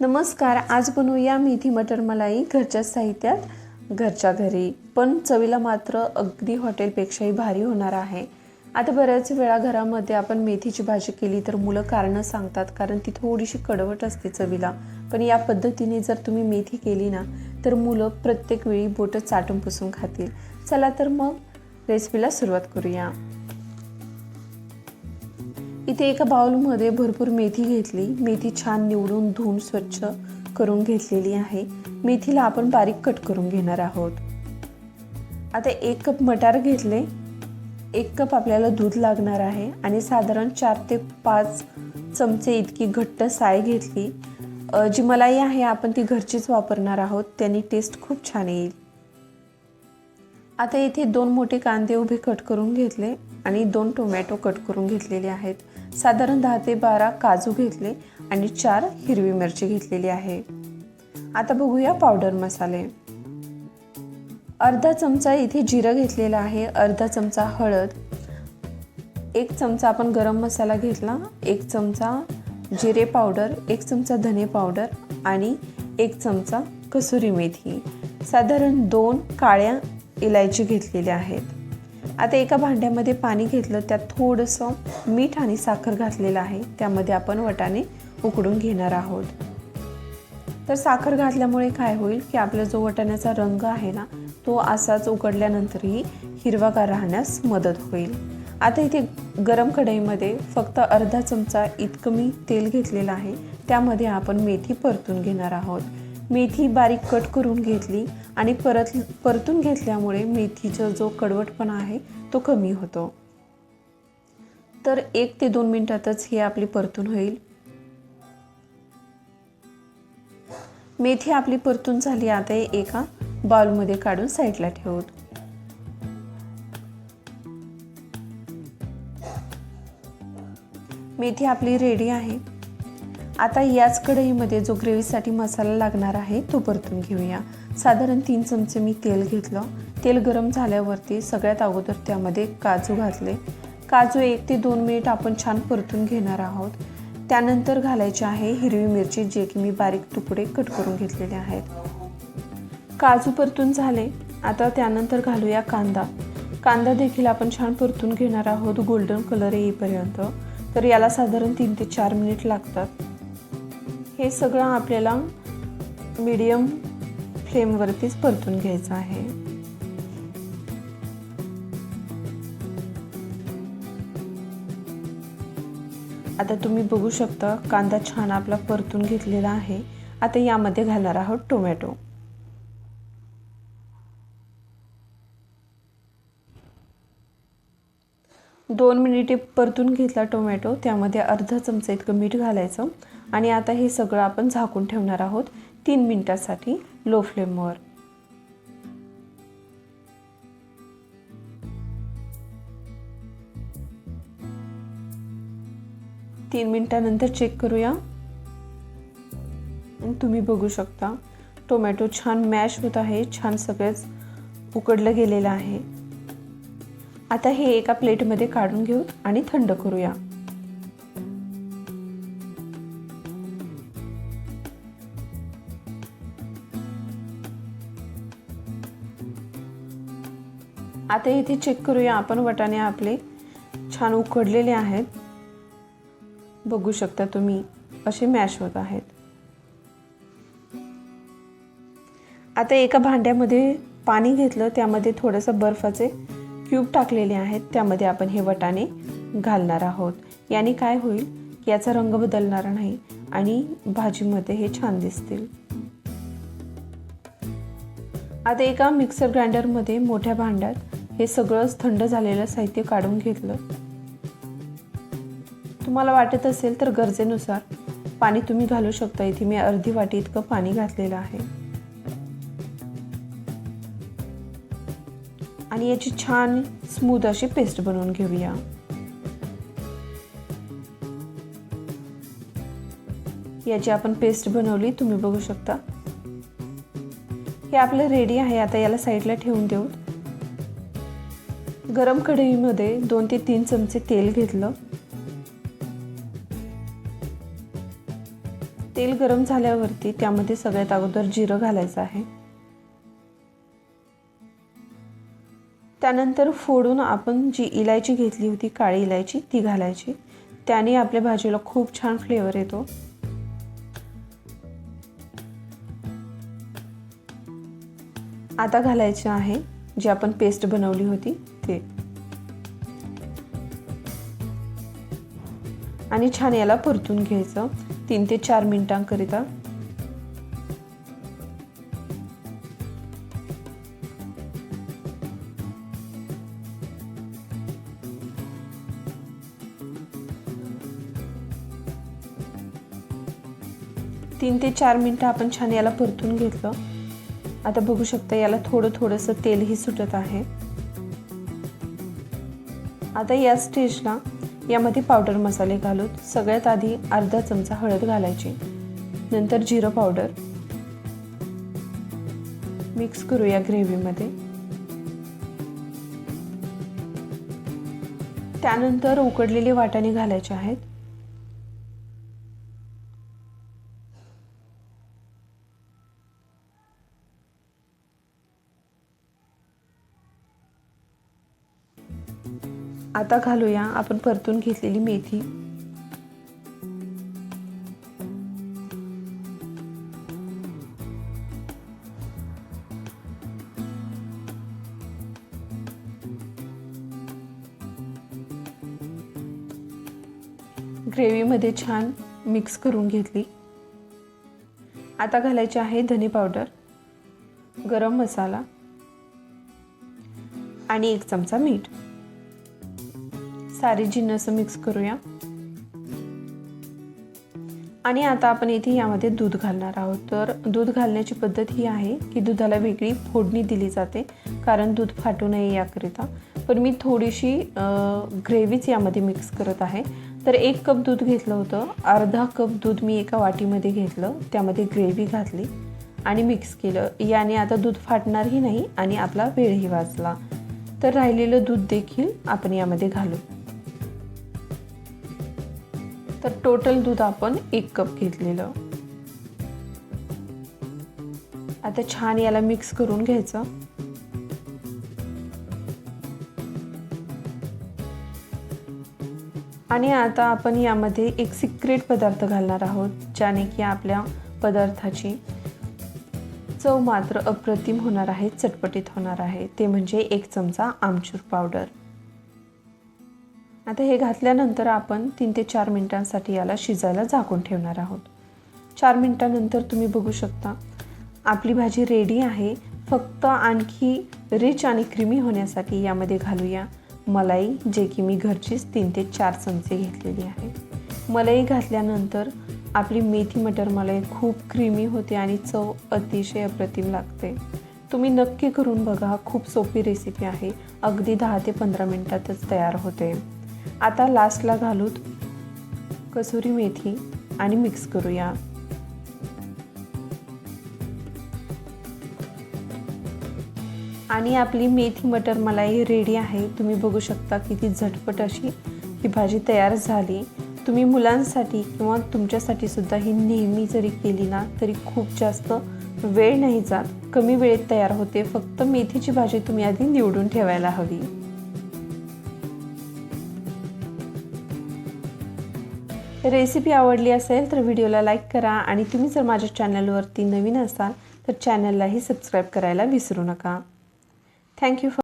नमस्कार आज बनवूया मेथी मटर मलाई घरच्या साहित्यात घरच्या घरी. पण चवीला मात्र अगदी हॉटेलपेक्षाही भारी होणार आहे. आता बऱ्याच वेळा घरामध्ये आपण मेथीची भाजी केली तर मुलं कारणं सांगतात कारण ती थोडीशी कडवट असते चवीला. पण या पद्धतीने जर तुम्ही मेथी केली ना तर मुलं प्रत्येक वेळी बोटं चाटून पुसून खातील. चला तर मग रेसिपीला सुरुवात करूया. इथे एका बाउलमध्ये भरपूर मेथी घेतली. मेथी छान निवडून धुवून स्वच्छ करून घेतलेली आहे. मेथीला आपण बारीक कट करून घेणार आहोत. आता एक कप मटार घेतले. एक कप आपल्याला दूध लागणार आहे आणि साधारण चार ते पाच चमचे इतकी घट्ट साय घेतली. जी मलाई आहे आपण ती घरचीच वापरणार आहोत. त्यांनी टेस्ट खूप छान येईल. आता इथे दोन मोठे कांदे उभे कट करून घेतले आणि दोन टोमॅटो कट करून घेतलेले आहेत. साधारण दहा ते बारा काजू घेतले आणि चार हिरवी मिरची घेतलेली आहे. आता बघूया पावडर मसाले. अर्धा चमचा इथे जिरं घेतलेला आहे. अर्धा चमचा हळद. एक चमचा आपण गरम मसाला घेतला. एक चमचा जिरे पावडर. एक चमचा धने पावडर आणि एक चमचा कसुरी मेथी. साधारण दोन काळ्या इलायची घेतलेल्या आहेत. आता एका भांड्यामध्ये पाणी घेतलं त्यात थोडंसं मीठ आणि साखर घातलेलं आहे. त्यामध्ये आपण वटाणे उकडून घेणार आहोत. तर साखर घातल्यामुळे काय होईल की आपला जो वटाण्याचा रंग आहे ना तो असाच उकडल्यानंतरही हिरवागार राहण्यास मदत होईल. आता इथे गरम कढईमध्ये फक्त अर्धा चमचा इतकं मी तेल घेतलेलं आहे. त्यामध्ये आपण मेथी परतून घेणार आहोत. मेथी बारीक कट करून घेतली आणि परत परतून घेतल्यामुळे मेथीचा जो कडवटपणा आहे तो कमी होतो. तर एक ते दोन मिनटातच हे आपली परतून होईल. मेथी आपली परतून झाली आता हे एका बाउलमध्ये काढून साईडला ठेवू. मेथी आपली रेडी आहे. आता याच कढईमध्ये जो ग्रेव्हीसाठी मसाला लागणार आहे तो परतून घेऊया. साधारण तीन चमचे मी तेल घेतलं. तेल गरम झाल्यावरती सगळ्यात अगोदर त्यामध्ये काजू घातले. काजू एक ते दोन मिनिट आपण छान परतून घेणार आहोत. त्यानंतर घालायचे आहे हिरवी मिरची जे की मी बारीक तुकडे कट करून घेतलेले आहेत. काजू परतून झाले. आता त्यानंतर घालूया कांदा. कांदा देखील आपण छान परतून घेणार आहोत गोल्डन कलर येईपर्यंत. तर याला साधारण तीन ते चार मिनिट लागतात. हे सगळं आपल्याला मीडियम फ्लेमवरतीच परतून घ्यायचं आहे. आता तुम्ही बघू शकता कांदा छान आपला परतून घेतलेला आहे. आता यामध्ये घालणार आहोत टोमॅटो. दोन मिनिटे परतून घेतला टोमॅटो. त्यामध्ये अर्धा चमचा इतकं मीठ घालायचं. आणि आता हे सगळं आपण झाकून ठेवणार आहोत तीन मिनटासाठी लो फ्लेमवर. तीन मिनटानंतर चेक करूया. तुम्ही बघू शकता टोमॅटो छान मॅश होत आहे छान सगळंच उकडलं गेलेलं आहे. आता हे एका प्लेटमध्ये काढून घेऊ आणि थंड करूया. आता इथे चेक करूया आपण. वटाणे आपले छान उकडलेले आहेत. बघू शकता तुम्ही असे मॅश होत आहेत. आता एका भांड्यामध्ये पाणी घेतलं त्यामध्ये थोडंसं बर्फाचे क्यूब टाकलेले आहेत. त्यामध्ये आपण हे वटाणे घालणार आहोत. याने काय होईल? याचा रंग बदलणार नाही आणि भाजीमध्ये हे छान दिसतील. आता एका मिक्सर ग्राइंडरमध्ये मोठ्या भांड्यात हे सगळंच थंड झालेलं साहित्य काढून घेतलं. तुम्हाला वाटत असेल तर गरजेनुसार पाणी तुम्ही घालू शकता इथे मी अर्धी वाटी इतकं पाणी घातलेलं आहे. आणि याची छान स्मूथ अशी पेस्ट बनवून घेऊया. याची आपण पेस्ट बनवली तुम्ही बघू शकता. हे आपलं रेडी आहे. आता याला साईडला ठेवून देऊ. गरम कढईमध्ये दोन ते तीन चमचे तेल घेतलं. तेल गरम झाल्यावरती त्यामध्ये सगळ्यात अगोदर जिरं घालायचं आहे. त्यानंतर फोडून आपण जी इलायची घेतली होती काळी इलायची ती घालायची. त्याने आपल्या भाजीला खूप छान फ्लेवर येतो. आता घालायचं आहे जी आपण पेस्ट बनवली होती. इथे आणि छान याला परतून घ्यायचं. तीन ते चार मिनिटांकरिता. तीन ते चार मिनटं आपण छान याला परतून घेतलं. आता बघू शकता याला थोडं थोडंसं तेलही सुटत आहे. आता या स्टेजला यामध्ये पावडर मसाले घालून सगळ्यात आधी अर्धा चमचा हळद घालायची. नंतर जिरं पावडर. मिक्स करूया ग्रेव्हीमध्ये. त्यानंतर उकडलेले वाटाणे घालायचे आहेत. आता घालूया. आपण परतून घेतलेली मेथी. ग्रेव्हीमध्ये छान मिक्स करून घेतली. आता घालायचे आहे धने पावडर गरम मसाला आणि एक चमचा मीठ. सारी जिन्नस मिक्स करूया. आणि आता आपण इथे यामध्ये दूध घालणार आहोत. तर दूध घालण्याची पद्धत ही आहे की दुधाला वेगळी फोडणी दिली जाते कारण दूध फाटू नये याकरिता. पण मी थोडीशी ग्रेव्हीच यामध्ये मिक्स करत आहे. तर एक कप दूध घेतलं होतं. अर्धा कप दूध मी एका वाटीमध्ये घेतलं. त्यामध्ये ग्रेव्ही घातली आणि मिक्स केलं. याने आता दूध फाटणारही नाही आणि आपला वेळही वाचला. तर राहिलेलं दूध देखील आपण यामध्ये घालू. तर टोटल दूध आपण एक कप घेतलेलं. आता छान याला मिक्स करून घ्यायचं. आणि आता आपण यामध्ये एक सिक्रेट पदार्थ घालणार आहोत ज्याने की आपल्या पदार्थाची चव मात्र अप्रतिम होणार आहे चटपटीत होणार आहे. ते म्हणजे एक चमचा आमचूर पावडर. आता हे घातल्यानंतर आपण तीन ते चार मिनटांसाठी याला शिजायला झाकून ठेवणार आहोत. चार मिनटानंतर तुम्ही बघू शकता आपली भाजी रेडी आहे. फक्त आणखी रिच आणि क्रीमी होण्यासाठी यामध्ये घालूया मलाई जे की मी घरचीच तीन ते चार चमचे घेतलेली आहे. मलाई घातल्यानंतर आपली मेथी मटर मलाई खूप क्रीमी होते आणि चव अतिशय अप्रतिम लागते. तुम्ही नक्की करून बघा खूप सोपी रेसिपी आहे. अगदी दहा ते पंधरा मिनटातच तयार होते. आता लास्टला घालूत कसुरी मेथी आणि मिक्स करूया. आणि आपली मेथी मटर मलाई रेडी आहे. तुम्ही बघू शकता किती झटपट अशी ही भाजी तयार झाली. तुम्ही मुलांसाठी किंवा तुमच्यासाठी सुद्धा ही नेहमी जरी केली ना तरी खूप जास्त वेळ नाही जात. कमी वेळेत तयार होते. फक्त मेथीची भाजी तुम्ही आधी निवडून ठेवायला हवी. रेसिपी आवडली असेल तर व्हिडिओला लाईक करा आणि तुम्ही जर माझ्या चॅनलवरती नवीन असाल तर चॅनललाही सबस्क्राईब करायला विसरू नका. Thank you for